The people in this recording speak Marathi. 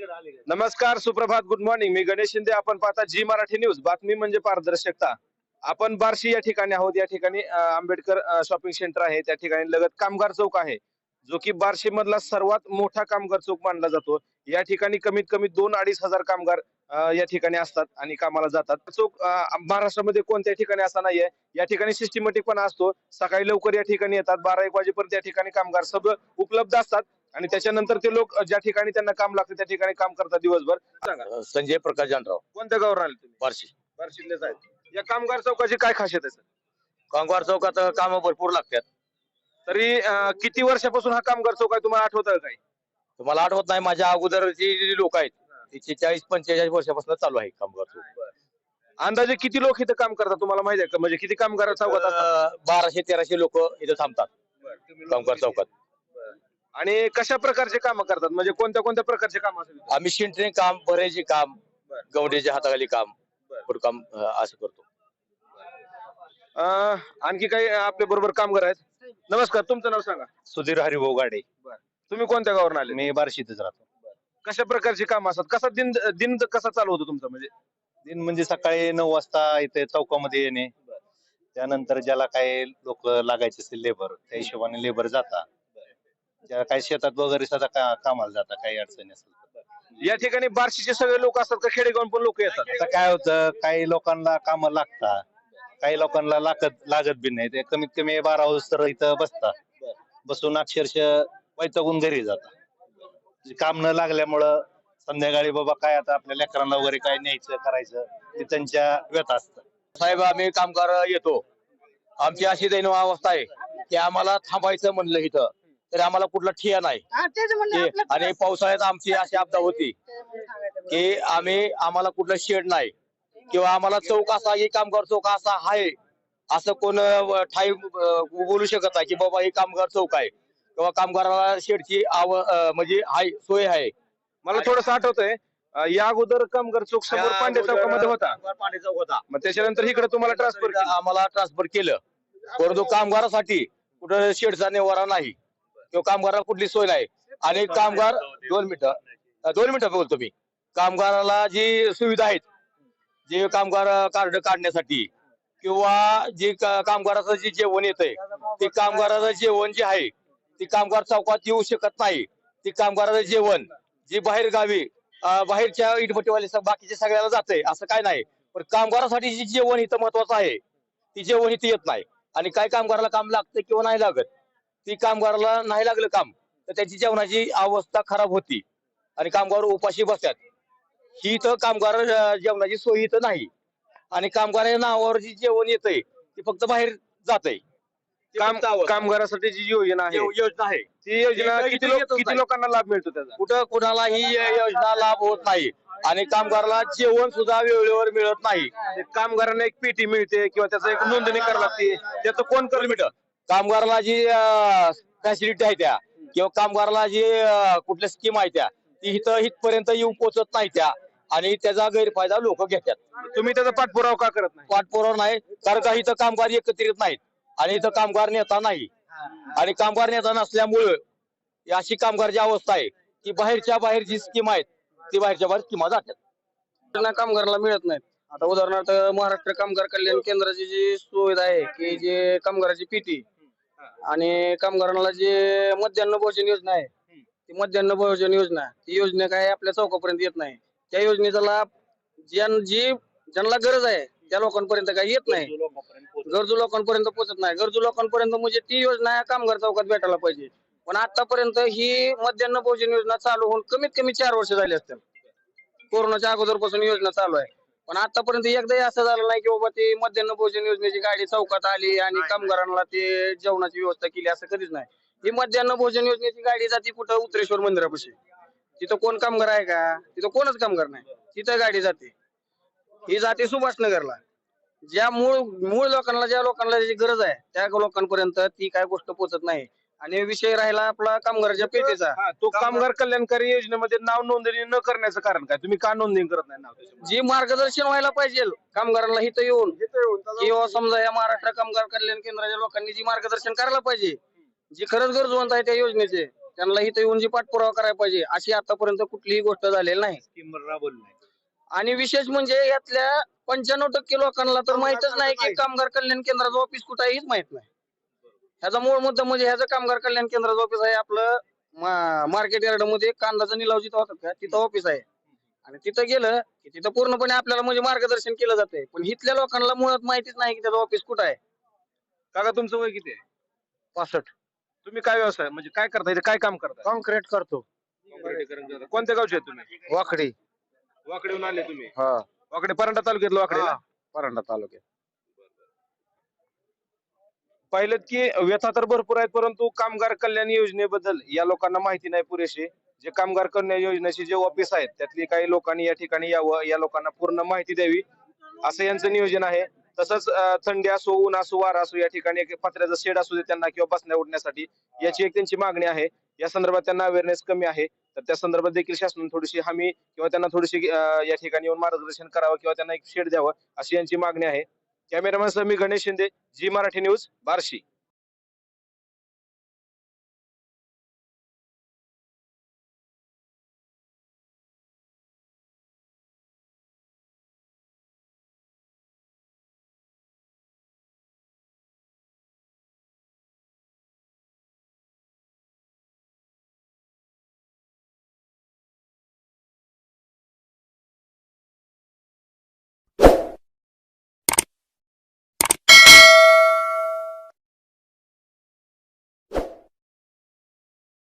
नमस्कार सुप्रभात गुड मॉर्निंग मी गणेश शिंदे. आपण पाहता जी मराठी न्यूज बातमी म्हणजे पारदर्शकता. आपण बार्शी या ठिकाणी आहोत. या ठिकाणी आंबेडकर शॉपिंग सेंटर आहे. त्या ठिकाणी लगत कामगार चौक आहे. जो की बार्शी मधला सर्वात मोठा कामगार चौक मानला जातो. या ठिकाणी कमीत कमी दोन अडीच हजार कामगार या ठिकाणी असतात आणि कामाला जातात. चौक महाराष्ट्रामध्ये कोणत्या ठिकाणी असा नाहीये. या ठिकाणी सिस्टमॅटिक पण असतो. सकाळी लवकर या ठिकाणी येतात. बारा एक वाजेपर्यंत या ठिकाणी कामगार सगळं उपलब्ध असतात. आणि त्याच्यानंतर ते लोक ज्या ठिकाणी त्यांना काम लागतं त्या ठिकाणी काम करतात दिवसभर. सांगा. संजय प्रकाश जानराव. कोणत्या गावावर आले तुम्ही? बार्शी. बार्शीतलेच आहेत. या कामगार चौकाची काय खासियत आहे सर? कामगार चौकात काम भरपूर लागतात. तरी अं, किती वर्षापासून हा कामगार चौक आहे? तुम्हाला आठवत काय तुम्हाला आठवत नाही माझ्या अगोदरची जी लोक आहेत तिची चाळीस पंचेचाळीस वर्षापासून चालू आहे कामगार चौक. अंदाजे किती लोक इथं काम करतात तुम्हाला माहिती आहे का? म्हणजे किती कामगार चौकात असतात? अं, बाराशे तेराशे लोक इथं थांबतात कामगार चौकात. आणि कशा प्रकारचे काम करतात? म्हणजे कोणत्या कोणत्या प्रकारचे काम असतात? आम्ही शिंटणे काम भरायचे काम बरं. गवंडीच्या हाताखाली काम. भरपूर काम अं, असं करतो. अं, आणखी काही आपल्या बरोबर कामगार आहेत? नमस्कार तुमचं नाव सांगा. सुधीर हरिभाऊ गाडे तुम्ही कोणत्या गावावरून आले? मी बार्शीतच राहतो. कशा प्रकारची काम असतात? कसा दिन दिन कसा चालू होतो तुमचा? म्हणजे दिन म्हणजे सकाळी नऊ वाजता इथे चौकामध्ये येणे. त्यानंतर ज्याला काय लोक लागायचे असतील लेबर त्या हिशोबाने लेबर जाता. ज्याला काही शेतात वगैरे सुद्धा का- कामाला जाता काही अडचणी असेल तर. या ठिकाणी बार्शीचे सगळे लोक असतात का? खेडेगावून पण लोक येतात. आता काय होतं काही लोकांना काम लागता काही लोकांना लागत लागत बी नाही. ते कमीत कमी बारा वाजता इथं बसता बसून अक्षरशः वैतागून घरी जाता म्हणजे काम न लागल्यामुळं संध्याकाळी बाबा काय आता आपल्या लेकरांना वगैरे काय न्यायचं करायचं ते त्यांच्या व्यथा असतं साहेब आम्ही कामगार येतो. आमची अशी दैनव अवस्था आहे की आम्हाला थांबायचं म्हणलं इथं. तर आम्हाला कुठला ठिया नाही. की- आणि पावसाळ्यात आमची अशी आपदा होती की आम्ही आम्हाला कुठलं शेड नाही. किंवा आम्हाला चौक असा हे कामगार चौक असा आहे. असं कोण अं, ठाई अं, बोलू शकत नाही की बाबा हे कामगार चौक आहे. किंवा कामगाराला शेडची आव अं, म्हणजे हाय सोय आहे. मला थोडस आठवतंय अं, या अगोदर कामगार चौक समोर पांडे चौकामध्ये होता. पांडे चौक होता. मग त्याच्यानंतर इकडे तुम्हाला ट्रान्सफर आम्हाला ट्रान्सफर केलं. परंतु कामगारासाठी कुठं शेडचा निवारा नाही. किंवा कामगाराला कुठली सोय नाही. आणि कामगार दोन मिनिटं. दोन मिनिटं बोलतो मी. कामगाराला जी सुविधा आहेत जे कामगार कार्ड काढण्यासाठी किंवा जे कामगाराचं जे जेवण येतंय ते कामगाराचं जेवण जे आहे ते कामगार चौकात येऊ शकत नाही. ते कामगाराचं जेवण जे बाहेर गावी बाहेरच्या इटभट्टीवाले स- बाकीचे सगळ्याला जाते असं काय नाही. पण कामगारासाठी जे जेवण इथं महत्वाचं आहे ती जेवण इथे येत नाही. आणि काय कामगाराला काम लागतं किंवा नाही लागत ती कामगाराला नाही लागलं काम तर त्याची जेवणाची अवस्था खराब होती. आणि कामगार उपाशी बसतात. ही इथं कामगार जेवणाची सोय इथं नाही. आणि कामगाराच्या नावावर जी जेवण येतंय ते फक्त बाहेर जातंय. काम कामगारासाठी जी योजना आहे योजना आहे. ती योजना किती लोक किती. लोकांना लाभ मिळतो त्याचा? कुठं कुणाला ही योजना लाभ होत नाही. आणि कामगाराला जेवण सुद्धा वेळेवर मिळत नाही. कामगारांना एक पेटी मिळते किंवा त्याचं एक नोंदणी करावी लागते. त्याचं कोण कर किलोमीटर कामगाराला जी फॅसिलिटी आहे त्या किंवा कामगाराला जी कुठल्या स्कीम आहे त्या ती इथं इथपर्यंत येऊन पोहोचत नाही त्या आणि त्याचा गैरफायदा लोक घेतात. तुम्ही त्याचा पाठपुरावा का करत नाही? पाठपुरावा नाही कारण का इथं कामगार एकत्रित नाहीत आणि इथं कामगार नेता नाही. आणि कामगार नेता नसल्यामुळं ही अशी कामगारची अवस्था आहे की बाहेरच्या बाहेर जी स्कीम आहेत ती बाहेरच्या बाहेर स्कीमा जातात. कामगाराला मिळत नाहीत. आता उदाहरणार्थ महाराष्ट्र कामगार कल्याण केंद्राची जी सुविधा आहे की जे कामगाराची पीटी आणि कामगारांना जे मध्यान्ह भोजन योजना आहे ती मध्यान्ह भोजन योजना ती योजना काय आपल्या चौकापर्यंत येत नाही. त्या योजनेचा लाभ ज्यां जी ज्यांना गरज आहे त्या लोकांपर्यंत काही येत नाही. गरजू लोकांपर्यंत पोहोचत नाही. गरजू लोकांपर्यंत म्हणजे ती योजना या कामगार चौकात भेटायला पाहिजे. पण आतापर्यंत ही मध्यान्ह भोजन योजना चालू होऊन कमीत कमी चार वर्ष झाली असतील. कोरोनाच्या अगोदरपासून योजना चालू आहे. पण आतापर्यंत एकदाही असं झालं नाही की बाबा ती मध्यान्ह भोजन योजनेची गाडी चौकात आली आणि कामगारांना ते जेवणाची व्यवस्था केली असं कधीच नाही. ही मध्यान्ह भोजन योजनेची गाडी जाते कुठं? उत्रेश्वर मंदिरापाशी. तिथं कोण कामगार आहे का? तिथं कोणच कामगार नाही. तिथं गाडी जाते. ही जाते सुभाषनगरला. ज्या मूळ मूळ लोकांना ज्या लोकांना त्याची गरज आहे त्या लोकांपर्यंत ती काय गोष्ट पोहोचत नाही. आणि विषय राहिला आपला कामगाराच्या पेटीचा. हा, तो कामगार कल्याणकारी योजनेमध्ये नाव नोंदणी न करण्याचं कारण काय? तुम्ही का नोंदणी करत नाही नाव त्याच्यामध्ये? जी मार्गदर्शन व्हायला पाहिजे कामगारांना इथं येऊन. किंवा समजा या महाराष्ट्र कामगार कल्याण केंद्राच्या लोकांनी जी मार्गदर्शन करायला पाहिजे जी खरंच गरजवंत आहे त्या योजनेचे त्यांना इथं येऊन जी पाठपुरावा करायला पाहिजे अशी आतापर्यंत कुठलीही गोष्ट झालेली नाही. स्कीम राबवली नाही. आणि विशेष म्हणजे यातल्या पंच्याण्णव टक्के लोकांना तर माहितच नाही की कामगार कल्याण केंद्राचं ऑफिस कुठं आहे हेच माहीत नाही. ह्याचा मूळ मुद्दा म्हणजे ह्याचं कामगार कल्याण केंद्राचं ऑफिस आहे आपलं मार्केट यार्डमध्ये कांदाचा निलाव जिथं होतात का तिथं ऑफिस आहे. आणि तिथं गेलं की तिथं पूर्णपणे आपल्याला म्हणजे मार्गदर्शन केलं जातंय. पण इथल्या लोकांना मुळात माहितीच नाही की त्याचं ऑफिस कुठं आहे. काका तुमचं वय किती आहे? पासष्ट. तुम्ही काय व्यवसाय म्हणजे काय करता इथे? काय काम करता? कॉन्क्रीट करतो. कोणत्या गावचे आहेत तुम्ही? वाकडी. वाकडेहून आले तुम्ही? हा. वाकडे परांडा तालुक्यातलं वाकडे परांडा तालुक्यात. पाहिलं की व्यथा तर भरपूर आहेत परंतु कामगार कल्याण योजनेबद्दल या लोकांना माहिती नाही पुरेशी. जे कामगार कल्याण योजनेचे जे ऑफिस आहेत त्यातली काही लोकांनी या ठिकाणी यावं या लोकांना पूर्ण माहिती द्यावी असं यांचं नियोजन आहे. तसंच थंडी असो ऊन असो वारा असो या ठिकाणी एक पत्र्याचं शेड असू दे त्यांना किंवा बसण्या उठण्यासाठी याची एक त्यांची मागणी आहे. या संदर्भात त्यांना अवेअरनेस कमी आहे. तर त्या संदर्भात देखील शासनाने थोडीशी हमी किंवा त्यांना थोडीशी या ठिकाणी येऊन मार्गदर्शन करावं किंवा त्यांना एक शेड द्यावं अशी यांची मागणी आहे. कॅमेरामॅन स्वामी मी गणेश शिंदे जी मराठी न्यूज बार्शी.